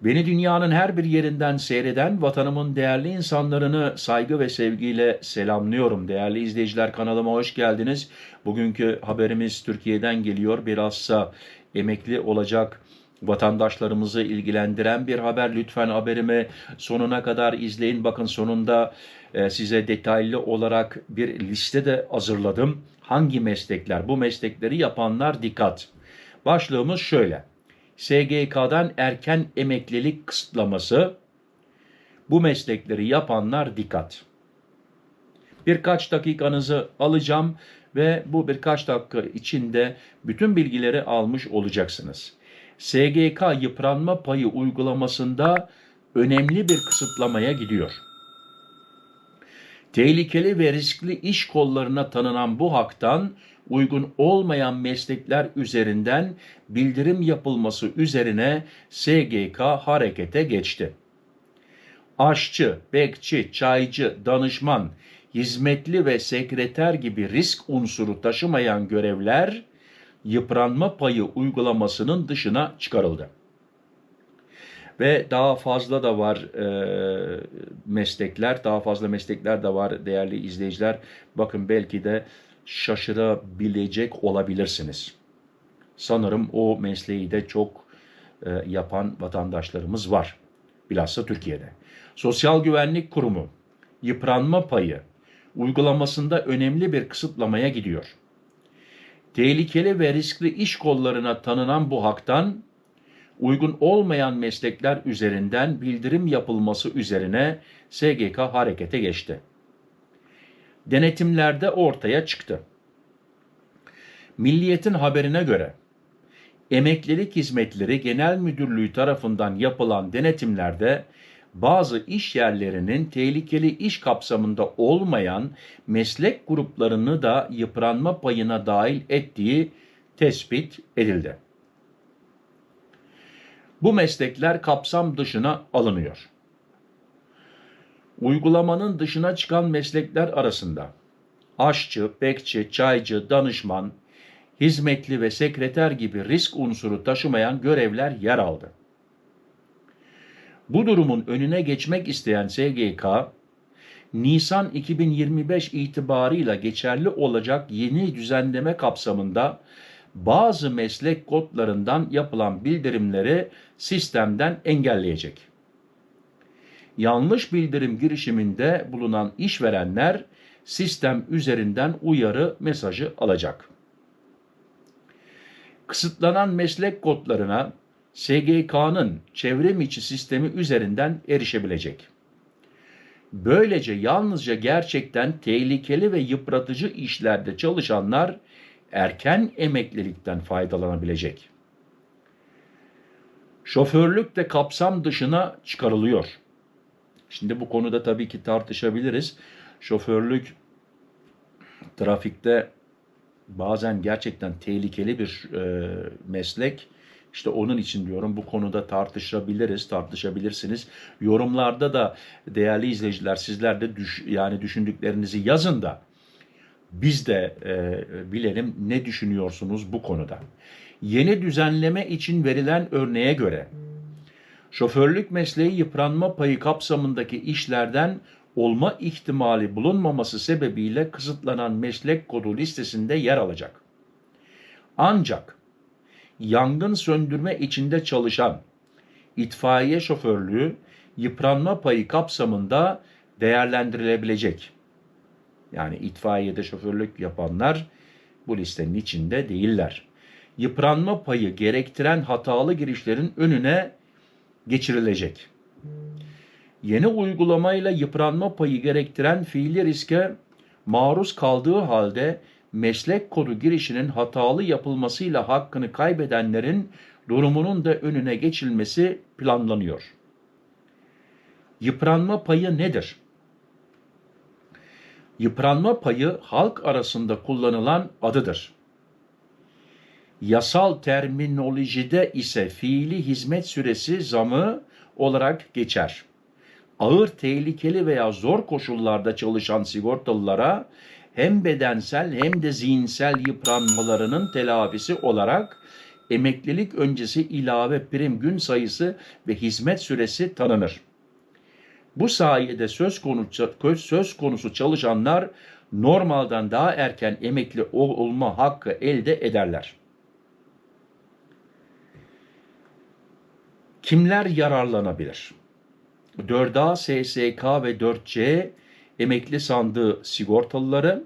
Beni dünyanın her bir yerinden seyreden vatanımın değerli insanlarını saygı ve sevgiyle selamlıyorum. Değerli izleyiciler kanalıma hoş geldiniz. Bugünkü haberimiz Türkiye'den geliyor. Bilhassa emekli olacak vatandaşlarımızı ilgilendiren bir haber. Lütfen haberimi sonuna kadar izleyin. Bakın sonunda e, size detaylı olarak bir liste de hazırladım. Hangi meslekler? Bu meslekleri yapanlar dikkat. Başlığımız şöyle. SGK'dan erken emeklilik kısıtlaması. Bu meslekleri yapanlar dikkat. Birkaç dakikanızı alacağım ve bu birkaç dakika içinde bütün bilgileri almış olacaksınız. SGK yıpranma payı uygulamasında önemli bir kısıtlamaya gidiyor. Tehlikeli ve riskli iş kollarına tanınan bu haktan uygun olmayan meslekler üzerinden bildirim yapılması üzerine SGK harekete geçti. Aşçı, bekçi, çaycı, danışman, hizmetli ve sekreter gibi risk unsuru taşımayan görevler yıpranma payı uygulamasının dışına çıkarıldı. Ve daha fazla da var e, meslekler, daha fazla meslekler de var değerli izleyiciler. Bakın belki de şaşırabilecek olabilirsiniz. Sanırım o mesleği de çok e, yapan vatandaşlarımız var. Bilhassa Türkiye'de. Sosyal Güvenlik Kurumu yıpranma payı uygulamasında önemli bir kısıtlamaya gidiyor. Tehlikeli ve riskli iş kollarına tanınan bu haktan uygun olmayan meslekler üzerinden bildirim yapılması üzerine SGK harekete geçti. Denetimlerde ortaya çıktı. Milliyetin haberine göre Emeklilik Hizmetleri Genel Müdürlüğü tarafından yapılan denetimlerde bazı iş yerlerinin tehlikeli iş kapsamında olmayan meslek gruplarını da yıpranma payına dahil ettiği tespit edildi. Bu meslekler kapsam dışına alınıyor. Uygulamanın dışına çıkan meslekler arasında aşçı, bekçi, çaycı, danışman, hizmetli ve sekreter gibi risk unsuru taşımayan görevler yer aldı. Bu durumun önüne geçmek isteyen SGK, Nisan 2025 itibarıyla geçerli olacak yeni düzenleme kapsamında bazı meslek kodlarından yapılan bildirimleri sistemden engelleyecek. Yanlış bildirim girişiminde bulunan işverenler sistem üzerinden uyarı mesajı alacak. Kısıtlanan meslek kodlarına SGK'nın çevrim içi sistemi üzerinden erişebilecek. Böylece yalnızca gerçekten tehlikeli ve yıpratıcı işlerde çalışanlar erken emeklilikten faydalanabilecek. Şoförlük de kapsam dışına çıkarılıyor. Şimdi bu konuda tabii ki tartışabiliriz. Şoförlük trafikte bazen gerçekten tehlikeli bir e, meslek. İşte onun için diyorum bu konuda tartışabiliriz, tartışabilirsiniz. Yorumlarda da değerli izleyiciler sizler de düş, yani düşündüklerinizi yazın da biz de e, bilelim ne düşünüyorsunuz bu konuda. Yeni düzenleme için verilen örneğe göre şoförlük mesleği yıpranma payı kapsamındaki işlerden olma ihtimali bulunmaması sebebiyle kısıtlanan meslek kodu listesinde yer alacak. Ancak yangın söndürme içinde çalışan itfaiye şoförlüğü yıpranma payı kapsamında değerlendirilebilecek. Yani itfaiyede şoförlük yapanlar bu listenin içinde değiller. Yıpranma payı gerektiren hatalı girişlerin önüne geçirilecek. Yeni uygulamayla yıpranma payı gerektiren fiili riske maruz kaldığı halde meslek kodu girişinin hatalı yapılmasıyla hakkını kaybedenlerin durumunun da önüne geçilmesi planlanıyor. Yıpranma payı nedir? Yıpranma payı halk arasında kullanılan adıdır. Yasal terminolojide ise fiili hizmet süresi zamı olarak geçer. Ağır, tehlikeli veya zor koşullarda çalışan sigortalılara hem bedensel hem de zihinsel yıpranmalarının telafisi olarak emeklilik öncesi ilave prim gün sayısı ve hizmet süresi tanınır. Bu sayede söz konusu, söz konusu çalışanlar normalden daha erken emekli olma hakkı elde ederler. Kimler yararlanabilir? 4A, SSK ve 4C emekli sandığı sigortalıları,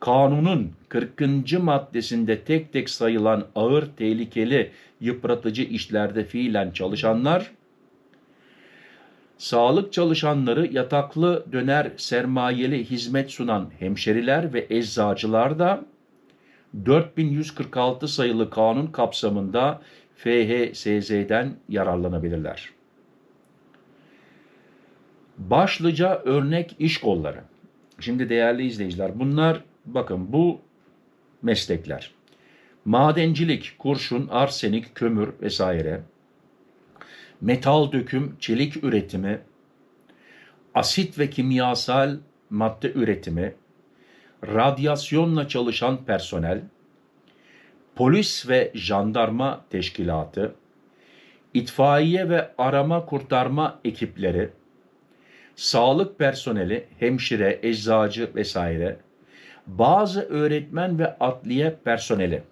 kanunun 40. maddesinde tek tek sayılan ağır, tehlikeli, yıpratıcı işlerde fiilen çalışanlar, sağlık çalışanları yataklı döner sermayeli hizmet sunan hemşeriler ve eczacılar da 4146 sayılı kanun kapsamında FHSZ'den yararlanabilirler. Başlıca örnek iş kolları. Şimdi değerli izleyiciler bunlar bakın bu meslekler. Madencilik, kurşun, arsenik, kömür vesaire. Metal döküm, çelik üretimi, asit ve kimyasal madde üretimi, radyasyonla çalışan personel, polis ve jandarma teşkilatı, itfaiye ve arama kurtarma ekipleri, sağlık personeli, hemşire, eczacı vesaire, bazı öğretmen ve adliye personeli.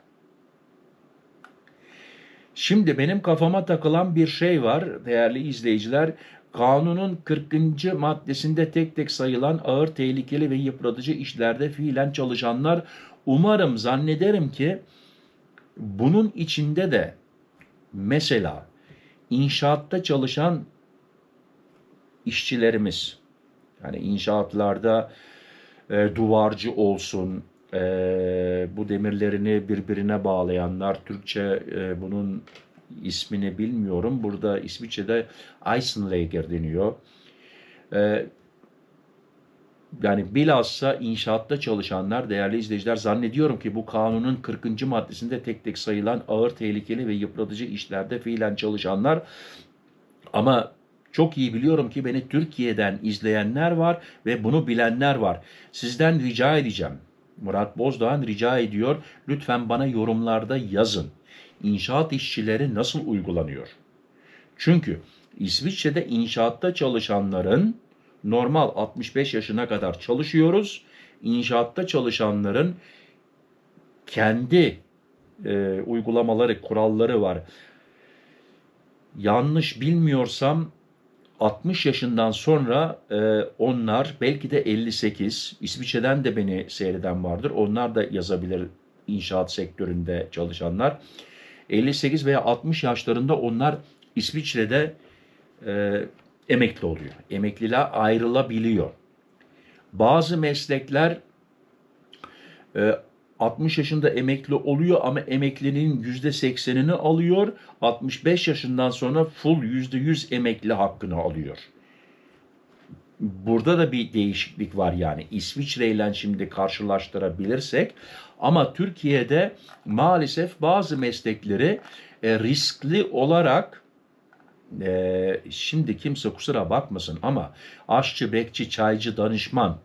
Şimdi benim kafama takılan bir şey var değerli izleyiciler. Kanunun 40. maddesinde tek tek sayılan ağır tehlikeli ve yıpratıcı işlerde fiilen çalışanlar umarım zannederim ki bunun içinde de mesela inşaatta çalışan işçilerimiz yani inşaatlarda e, duvarcı olsun, e, bu demirlerini birbirine bağlayanlar, Türkçe e, bunun ismini bilmiyorum. Burada İsviçre'de Eisenleger deniyor. E, yani bilhassa inşaatta çalışanlar, değerli izleyiciler zannediyorum ki bu kanunun 40. maddesinde tek tek sayılan ağır tehlikeli ve yıpratıcı işlerde fiilen çalışanlar ama çok iyi biliyorum ki beni Türkiye'den izleyenler var ve bunu bilenler var. Sizden rica edeceğim. Murat Bozdoğan rica ediyor. Lütfen bana yorumlarda yazın. İnşaat işçileri nasıl uygulanıyor? Çünkü İsviçre'de inşaatta çalışanların normal 65 yaşına kadar çalışıyoruz. İnşaatta çalışanların kendi e, uygulamaları, kuralları var. Yanlış bilmiyorsam 60 yaşından sonra e, onlar belki de 58, İsviçre'den de beni seyreden vardır. Onlar da yazabilir inşaat sektöründe çalışanlar. 58 veya 60 yaşlarında onlar İsviçre'de e, emekli oluyor. Emekliler ayrılabiliyor. Bazı meslekler e, 60 yaşında emekli oluyor ama emeklinin %80'ini alıyor. 65 yaşından sonra full %100 emekli hakkını alıyor. Burada da bir değişiklik var yani İsviçre ile şimdi karşılaştırabilirsek ama Türkiye'de maalesef bazı meslekleri e, riskli olarak e, şimdi kimse kusura bakmasın ama aşçı, bekçi, çaycı, danışman,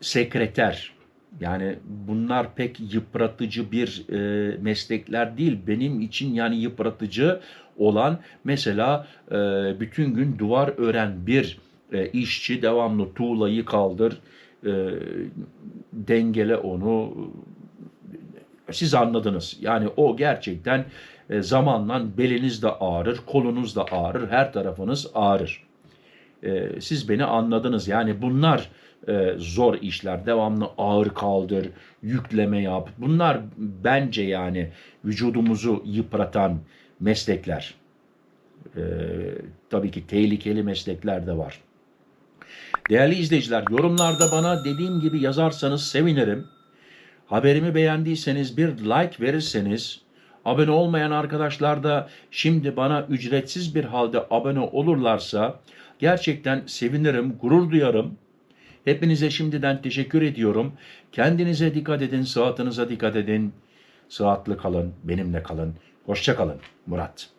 sekreter yani bunlar pek yıpratıcı bir e, meslekler değil. Benim için yani yıpratıcı olan mesela e, bütün gün duvar ören bir e, işçi devamlı tuğlayı kaldır, e, dengele onu. Siz anladınız. Yani o gerçekten e, zamanla beliniz de ağrır, kolunuz da ağrır, her tarafınız ağrır. E, siz beni anladınız. Yani bunlar e, zor işler. Devamlı ağır kaldır, yükleme yap. Bunlar bence yani vücudumuzu yıpratan meslekler. E, tabii ki tehlikeli meslekler de var. Değerli izleyiciler yorumlarda bana dediğim gibi yazarsanız sevinirim. Haberimi beğendiyseniz bir like verirseniz abone olmayan arkadaşlar da şimdi bana ücretsiz bir halde abone olurlarsa gerçekten sevinirim, gurur duyarım. Hepinize şimdiden teşekkür ediyorum. Kendinize dikkat edin, sıhhatinize dikkat edin. Sıhhatli kalın, benimle kalın. Hoşça kalın. Murat.